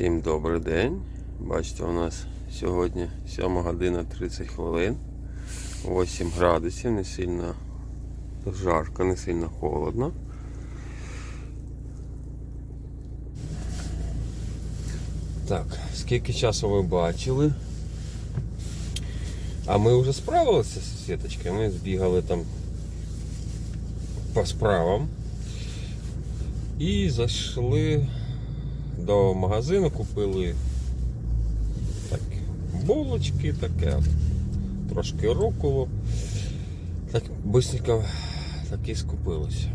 Всім добрий день. Бачите, у нас сьогодні 7 година 30 хвилин. 8 градусів, не сильно жарко, не сильно холодно. Так, скільки часу ви бачили? А ми вже справилися з сіточкою. Ми збігали там по справам. І зайшли до магазину, купили так, булочки, таке, трошки руколу. Так бисенько так і скупилося.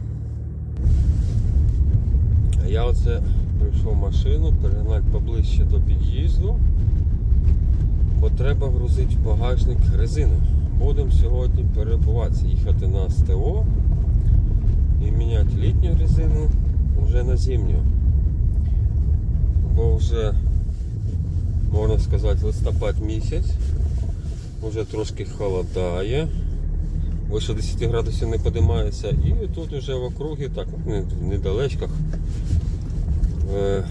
Я оце прийшов машину перегнати поближче до під'їзду, бо треба грузити в багажник резину. Будемо сьогодні перебуватися, їхати на СТО і міняти літню резину вже на зимню. Вже, можна сказати, листопад місяць, вже трошки холодає, вище 10 градусів не підіймається і тут вже в округі, так, в недалечках, е,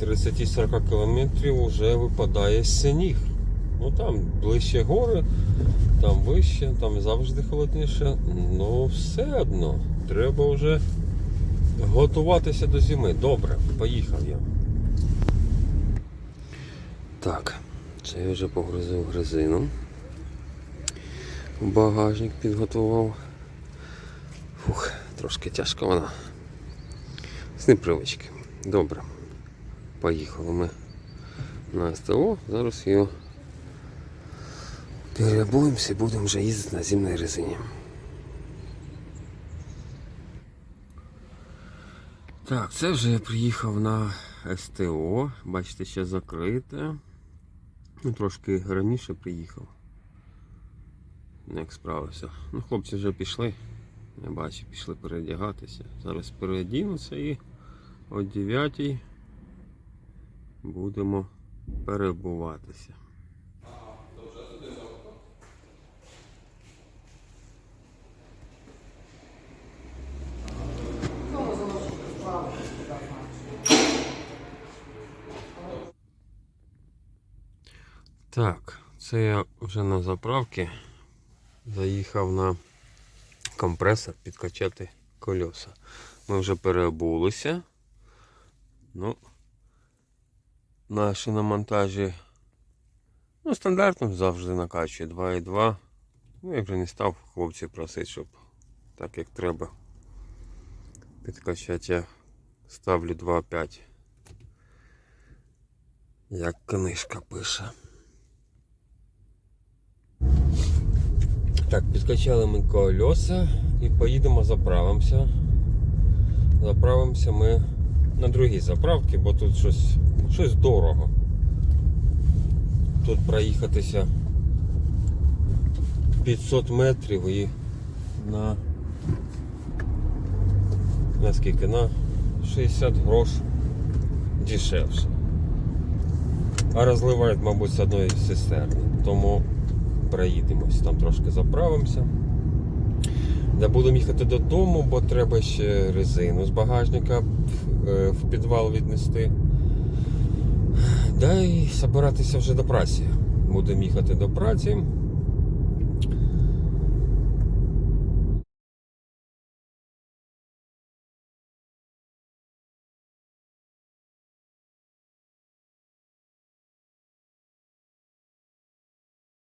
30-40 кілометрів вже випадає сніг. Ну там ближче гори, там вище, там завжди холодніше. Ну все одно, треба вже готуватися до зими. Добре, поїхав я. Так, це я вже погрузив гризину. Багажник підготував. Фух, трошки тяжко вона. З непривички. Добре. Поїхали ми на СТО. Зараз його переобуємося і будемо вже їздити на зимній резині. Так, це вже я приїхав на СТО. Бачите, ще закрите. Ну, трошки раніше приїхав. Як справився. Ну, хлопці вже пішли. Я бачу, пішли переодягатися. Зараз переодінуся і о 9 будемо перебуватися. Так, це я вже на заправці заїхав на компресор підкачати кольоса. Ми вже переобулися. Ну, на шиномонтажі ну, стандартно завжди накачує 2,2. Ну, я вже не став хлопців просити, щоб так як треба підкачати. Я ставлю 2,5. Як книжка пише. Так, підкачали ми колеса і поїдемо заправимося. Заправимося ми на другій заправці, бо тут щось, щось дорого. Тут проїхатися 500 метрів і на, на скільки? На 60 грош дешевше. А розливають, мабуть, з одної цистерни. Тому проїдемось, там трошки заправимося. Не будемо їхати додому, бо треба ще резину з багажника в- е, підвал віднести. Да і збиратися вже до праці. Будемо їхати до праці.